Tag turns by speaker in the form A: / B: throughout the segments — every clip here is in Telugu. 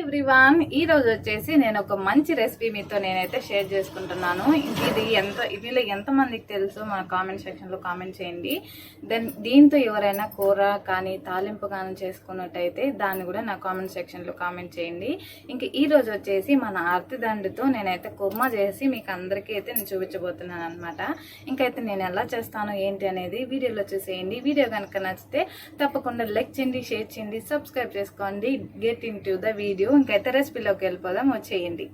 A: ఎవ్రీవాన్ ఈ రోజు వచ్చేసి నేను ఒక మంచి రెసిపీ మీతో నేనైతే షేర్ చేసుకుంటున్నాను. ఇది ఎంత ఇదిలో ఎంతమందికి తెలుసు మన కామెంట్ సెక్షన్లో కామెంట్ చేయండి. దెన్ దీంతో ఎవరైనా కూర కానీ తాలింపు కానీ చేసుకున్నట్టయితే దాన్ని కూడా నా కామెంట్ సెక్షన్లో కామెంట్ చేయండి. ఇంకా ఈ రోజు వచ్చేసి మన అరటిదండుతో నేనైతే కుర్మా చేసి మీకు అందరికీ అయితే నేను చూపించబోతున్నాను అనమాట ఇంకైతే నేను ఎలా చేస్తాను ఏంటి అనేది వీడియోలో చూసేయండి. వీడియో కనుక నచ్చితే తప్పకుండా లైక్ చేయండి షేర్ చేయండి సబ్స్క్రైబ్ చేసుకోండి. Get in to the video ఇంకైతే రెసిపీలోకి వెళ్ళిపోదాం. వచ్చేయండి.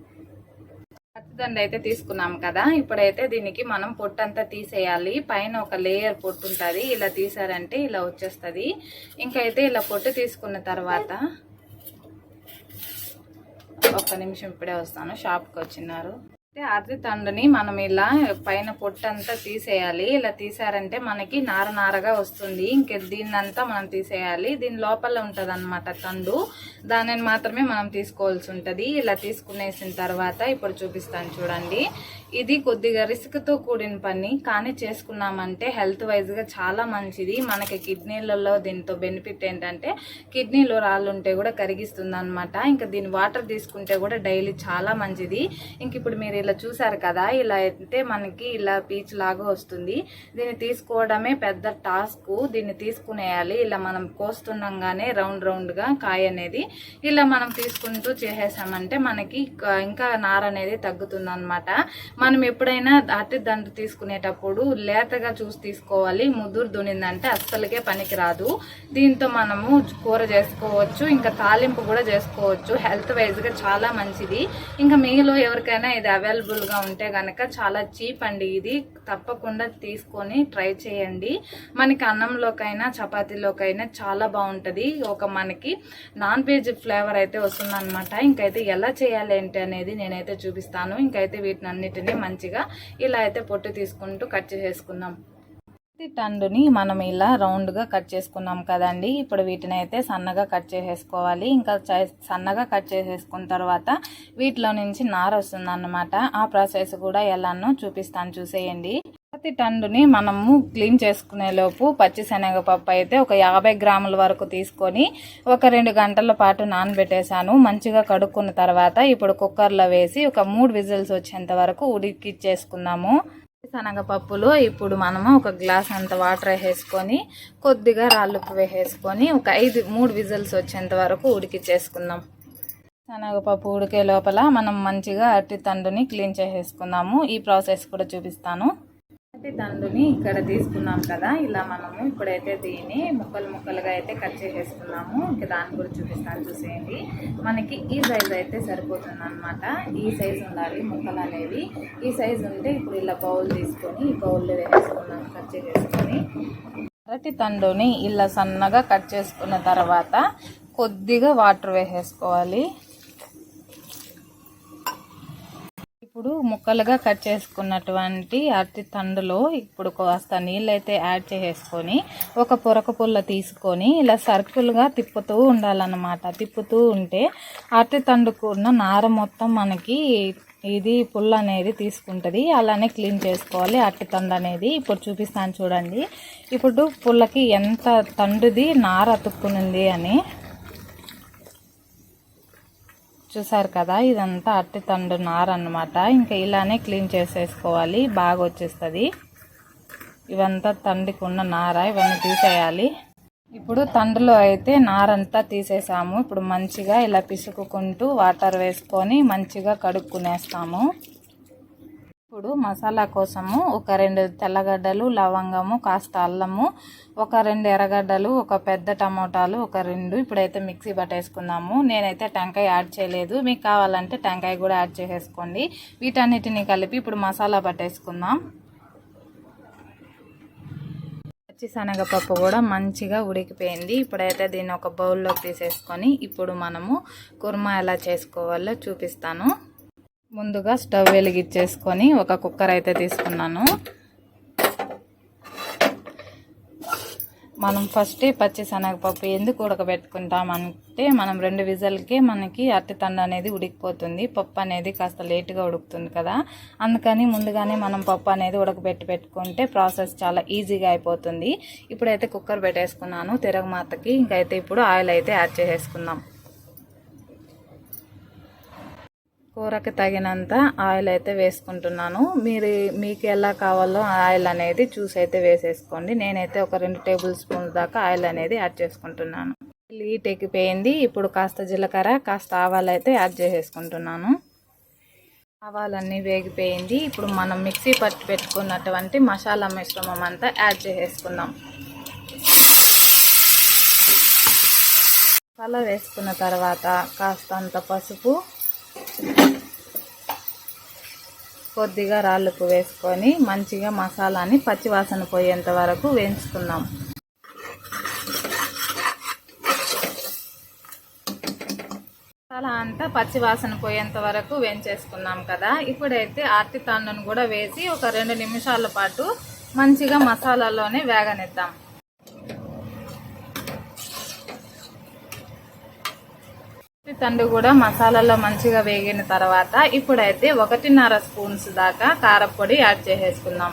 A: పచ్చిదండ అయితే తీసుకున్నాం కదా. ఇప్పుడైతే దీనికి మనం పొట్టు అంతా తీసేయాలి. పైన ఒక లేయర్ పొట్టు ఉంటుంది. ఇలా తీసారంటే ఇలా వచ్చేస్తుంది. ఇంకైతే ఇలా పొట్టు తీసుకున్న తర్వాత ఒక్క నిమిషం ఇప్పుడే వస్తాను. షాప్కి వచ్చినారు. అయితే అర్రి తండుని మనం ఇలా పైన పొట్టంతా తీసేయాలి. ఇలా తీసారంటే మనకి నార నారగా వస్తుంది. ఇంక దీన్నంతా మనం తీసేయాలి. దీని లోపల ఉంటుంది అనమాట తండు. దానిని మాత్రమే మనం తీసుకోవాల్సి ఉంటుంది. ఇలా తీసుకునేసిన తర్వాత ఇప్పుడు చూపిస్తాను చూడండి. ఇది కొద్దిగా రిస్క్తో కూడిన పని కానీ చేసుకున్నామంటే హెల్త్ వైజ్గా చాలా మంచిది. మనకి కిడ్నీలలో దీంతో బెనిఫిట్ ఏంటంటే కిడ్నీలో రాళ్ళు ఉంటే కూడా కరిగిస్తుంది అనమాట ఇంకా దీని వాటర్ తీసుకుంటే కూడా డైలీ చాలా మంచిది. ఇంక ఇప్పుడు మీరు ఇలా చూసారు కదా ఇలా అయితే మనకి ఇలా పీచ్ లాగా వస్తుంది. దీన్ని తీసుకోవడమే పెద్ద టాస్క్ దీన్ని తీసుకునేయాలి. ఇలా మనం కోస్తుండగానే రౌండ్ రౌండ్గా కాయ అనేది ఇలా మనం తీసుకుంటూ చేసేసామంటే మనకి ఇంకా నార అనేది తగ్గుతుంది అనమాట మనం ఎప్పుడైనా అట్టి దండు తీసుకునేటప్పుడు లేతగా చూసి తీసుకోవాలి. ముదురు దునిందంటే అస్సలకే పనికి రాదు. దీంతో మనము కూర చేసుకోవచ్చు ఇంకా తాలింపు కూడా చేసుకోవచ్చు. హెల్త్ వైజ్గా చాలా మంచిది. ఇంకా మీలో ఎవరికైనా ఇది అవైలబుల్గా ఉంటే కనుక చాలా చీప్ అండి ఇది. తప్పకుండా తీసుకొని ట్రై చేయండి. మనకి అన్నంలోకైనా చపాతీలోకైనా చాలా బాగుంటుంది. ఒక మనకి నాన్ వెజ్ ఫ్లేవర్ అయితే వస్తుందన్నమాట. ఇంకైతే ఎలా చేయాలి ఏంటి అనేది నేనైతే చూపిస్తాను. ఇంకైతే వీటిని అన్నిటిని మంచిగా ఇలా అయితే పొట్టు తీసుకుంటూ కట్ చేసేసుకుందాం ఈ టండుని మనం ఇలా రౌండ్గా కట్ చేసుకున్నాం కదండి. ఇప్పుడు వీటిని అయితే సన్నగా కట్ చేసేసుకోవాలి. ఇంకా సన్నగా కట్ చేసేసుకున్న తర్వాత వీటిలో నుంచి నార వస్తుంది ఆ ప్రాసెస్ కూడా ఎలానో చూపిస్తాను చూసేయండి. ప్రతి టండుని మనము క్లీన్ చేసుకునే లోపు పచ్చి శనగపప్పు అయితే ఒక యాభై గ్రాముల వరకు తీసుకొని ఒక రెండు గంటల పాటు నానబెట్టేశాను. మంచిగా కడుక్కున్న తర్వాత ఇప్పుడు కుక్కర్లో వేసి ఒక మూడు విజిల్స్ వచ్చేంత వరకు ఉడికిచ్చేసుకుందాము. శనగపప్పులో ఇప్పుడు మనము ఒక గ్లాస్ అంత వాటర్ వేసేసుకొని కొద్దిగా రాళ్ళుప్పు వేసేసుకొని ఒక ఐదు మూడు విజిల్స్ వచ్చేంత వరకు ఉడికిచ్చేసుకుందాం. శనగపప్పు ఉడికే లోపల మనం మంచిగా అరటి తండుని క్లీన్ చేసేసుకుందాము. ఈ ప్రాసెస్ కూడా చూపిస్తాను. అరటి తండుని ఇక్కడ తీసుకున్నాం కదా ఇలా మనము ఇప్పుడైతే దీన్ని ముక్కలు ముక్కలుగా అయితే కట్ చేసేసుకున్నాము. ఇంకా దాని గురించి చూపిస్తాను చూసేయండి. మనకి ఈ సైజ్ అయితే సరిపోతుంది అనమాట ఈ సైజ్ ఉండాలి ముక్కలు అనేవి. ఈ సైజ్ ఉంటే ఇప్పుడు ఇలా బౌల్ తీసుకొని ఈ బౌల్లో వేసేసుకున్నాం కట్ చేసేసుకొని. అరటి తండుని ఇలా సన్నగా కట్ చేసుకున్న తర్వాత కొద్దిగా వాటర్ వేసేసుకోవాలి. ఇప్పుడు ముక్కలుగా కట్ చేసుకున్నటువంటి అరటి తండులో ఇప్పుడు కాస్త నీళ్ళైతే యాడ్ చేసేసుకొని ఒక పొరక పుల్ల తీసుకొని ఇలా సర్కిల్గా తిప్పుతూ ఉండాలన్నమాట. తిప్పుతూ ఉంటే అరటి తండుకు ఉన్న నార మొత్తం మనకి ఇది పుల్ల అనేది తీసుకుంటుంది. అలానే క్లీన్ చేసుకోవాలి. అరటి తండు అనేది ఇప్పుడు చూపిస్తాను చూడండి. ఇప్పుడు పుల్లకి ఎంత తండుది నార అతుక్కునింది అని చూసారు కదా ఇదంతా అట్టి తండు నార ఇంకా ఇలానే క్లీన్ చేసేసుకోవాలి బాగా వచ్చేస్తుంది ఇవంతా తండ్రికి ఉన్న నార ఇవన్నీ తీసేయాలి. ఇప్పుడు తండ్రిలో అయితే నారంతా తీసేసాము. ఇప్పుడు మంచిగా ఇలా పిసుకుకుంటూ వాటర్ వేసుకొని మంచిగా కడుక్కునేస్తాము. ఇప్పుడు మసాలా కోసము ఒక రెండు తెల్లగడ్డలు లవంగము కాస్త అల్లము ఒక రెండు ఎర్రగడ్డలు ఒక పెద్ద టమోటాలు ఒక రెండు ఇప్పుడైతే మిక్సీ పట్టేసుకుందాము. నేనైతే టెంకాయ యాడ్ చేయలేదు. మీకు కావాలంటే టెంకాయ కూడా యాడ్ చేసేసుకోండి. వీటన్నిటిని కలిపి ఇప్పుడు మసాలా పట్టేసుకుందాం. పచ్చి శనగపప్పు కూడా మంచిగా ఉడికిపోయింది. ఇప్పుడైతే దీన్ని ఒక బౌల్లోకి తీసేసుకొని ఇప్పుడు మనము కుర్మా ఎలా చేసుకోవాలో చూపిస్తాను. ముందుగా స్టవ్ వెలిగించేసుకొని ఒక కుక్కర్ అయితే తీసుకున్నాను. మనం ఫస్ట్ పచ్చి శనగపప్పు ఎందుకు ఉడకబెట్టుకుంటామంటే మనం రెండు విజల్కి మనకి అరటి అనేది ఉడికిపోతుంది. పప్పు అనేది కాస్త లేటుగా ఉడుకుతుంది కదా. అందుకని ముందుగానే మనం పప్పు అనేది ఉడకబెట్టి పెట్టుకుంటే ప్రాసెస్ చాలా ఈజీగా అయిపోతుంది. ఇప్పుడైతే కుక్కర్ పెట్టేసుకున్నాను తిరగమాతకి ఇంకైతే ఇప్పుడు ఆయిల్ అయితే యాడ్ చేసేసుకుందాం. కూరకు తగినంత ఆయిల్ అయితే వేసుకుంటున్నాను. మీరు మీకు ఎలా కావాలో ఆయిల్ అనేది చూసి అయితే వేసేసుకోండి. నేనైతే ఒక రెండు టేబుల్ స్పూన్స్ దాకా ఆయిల్ అనేది యాడ్ చేసుకుంటున్నాను. లీట్ ఎక్కిపోయింది. ఇప్పుడు కాస్త జీలకర్ర కాస్త ఆవాలు అయితే యాడ్ చేసేసుకుంటున్నాను. ఆవాలన్నీ వేగిపోయింది. ఇప్పుడు మనం మిక్సీ పట్టి పెట్టుకున్నటువంటి మసాలా మిశ్రమం అంతా యాడ్ చేసేసుకుందాం. మసాలా వేసుకున్న తర్వాత కాస్తంత పసుపు కొద్దిగా రాళ్ళకు వేసుకొని మంచిగా మసాలాని పచ్చివాసన పోయేంత వరకు వేయించుకుందాం. మసాలా అంతా పచ్చివాసన పోయేంత వరకు వేయించేసుకున్నాం కదా. ఇప్పుడైతే అరటి తాండను కూడా వేసి ఒక రెండు నిమిషాల పాటు మంచిగా మసాలాలోనే వేగనిద్దాం. తండు కూడా మసాలాలో మంచిగా వేగిన తర్వాత ఇప్పుడైతే ఒకటిన్నర స్పూన్స్ దాకా కారపొడి యాడ్ చేసేసుకుందాం.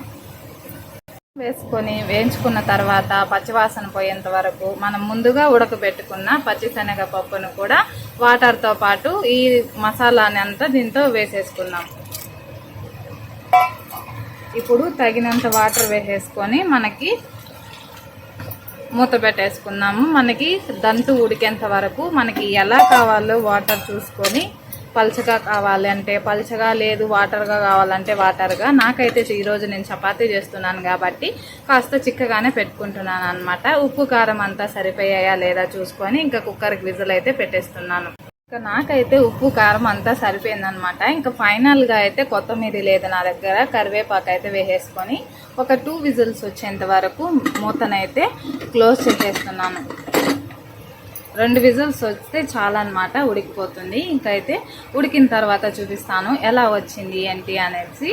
A: వేసుకొని వేయించుకున్న తర్వాత పచ్చివాసన పోయేంత వరకు మనం ముందుగా ఉడకబెట్టుకున్న పచ్చిశనగ పప్పును కూడా వాటర్తో పాటు ఈ మసాలాని అంతా దీంతో వేసేసుకుందాం. ఇప్పుడు తగినంత వాటర్ వేసేసుకొని మనకి మూత పెట్టేసుకున్నాము. మనకి దంటు ఉడికేంత వరకు మనకి ఎలా కావాలో వాటర్ చూసుకొని పల్చగా కావాలి అంటే పల్చగా లేదు వాటర్గా కావాలంటే వాటర్గా. నాకైతే ఈరోజు నేను చపాతీ చేస్తున్నాను కాబట్టి కాస్త చిక్కగానే పెట్టుకుంటున్నాను అనమాట ఉప్పు కారం అంతా సరిపోయాయా లేదా చూసుకొని ఇంకా కుక్కర్కి విజిల్ అయితే పెట్టేస్తున్నాను. ఇంకా నాకైతే ఉప్పు కారం అంతా సరిపోయిందనమాట ఇంకా ఫైనల్గా అయితే కొత్తిమీర లేదు నా దగ్గర. కరివేపాకు అయితే వేసేసుకొని ఒక టూ విజిల్స్ వచ్చేంత వరకు మూతనైతే క్లోజ్ చేసేస్తున్నాను. రెండు విజిల్స్ వస్తే చాలా అనమాట ఉడికిపోతుంది. ఇంకైతే అయితే ఉడికిన తర్వాత చూపిస్తాను. ఎలా వచ్చింది ఏంటి అనేసి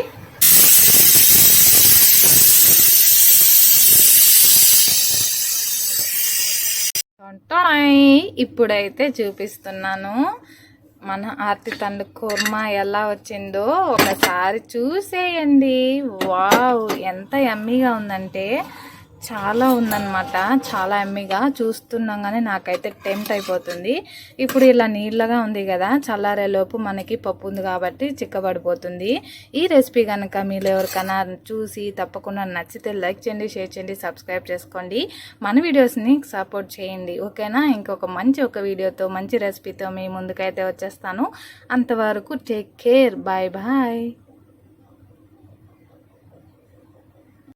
A: ఇప్పుడైతే చూపిస్తున్నాను. మన ఆర్తి తండ్రి కుర్మా ఎలా వచ్చిందో ఒకసారి చూసేయండి. వావ్ ఎంత ఎమ్మీగా ఉందంటే చాలా ఉందన్నమాట. చాలా ఎమ్మిగా చూస్తున్నాగానే నాకైతే టెంప్ట్ అయిపోతుంది. ఇప్పుడు ఇలా నీళ్ళగా ఉంది కదా చల్లారేలోపు మనకి పప్పు ఉంది కాబట్టి చిక్కబడిపోతుంది. ఈ రెసిపీ కనుక మీరు ఎవరికైనా చూసి తప్పకుండా నచ్చితే లైక్ చేయండి షేర్ చేయండి సబ్స్క్రైబ్ చేసుకోండి. మన వీడియోస్ని సపోర్ట్ చేయండి ఓకేనా? ఇంకొక మంచి ఒక వీడియోతో మంచి రెసిపీతో మీ ముందుకైతే వచ్చేస్తాను. అంతవరకు టేక్ కేర్ బాయ్ బాయ్.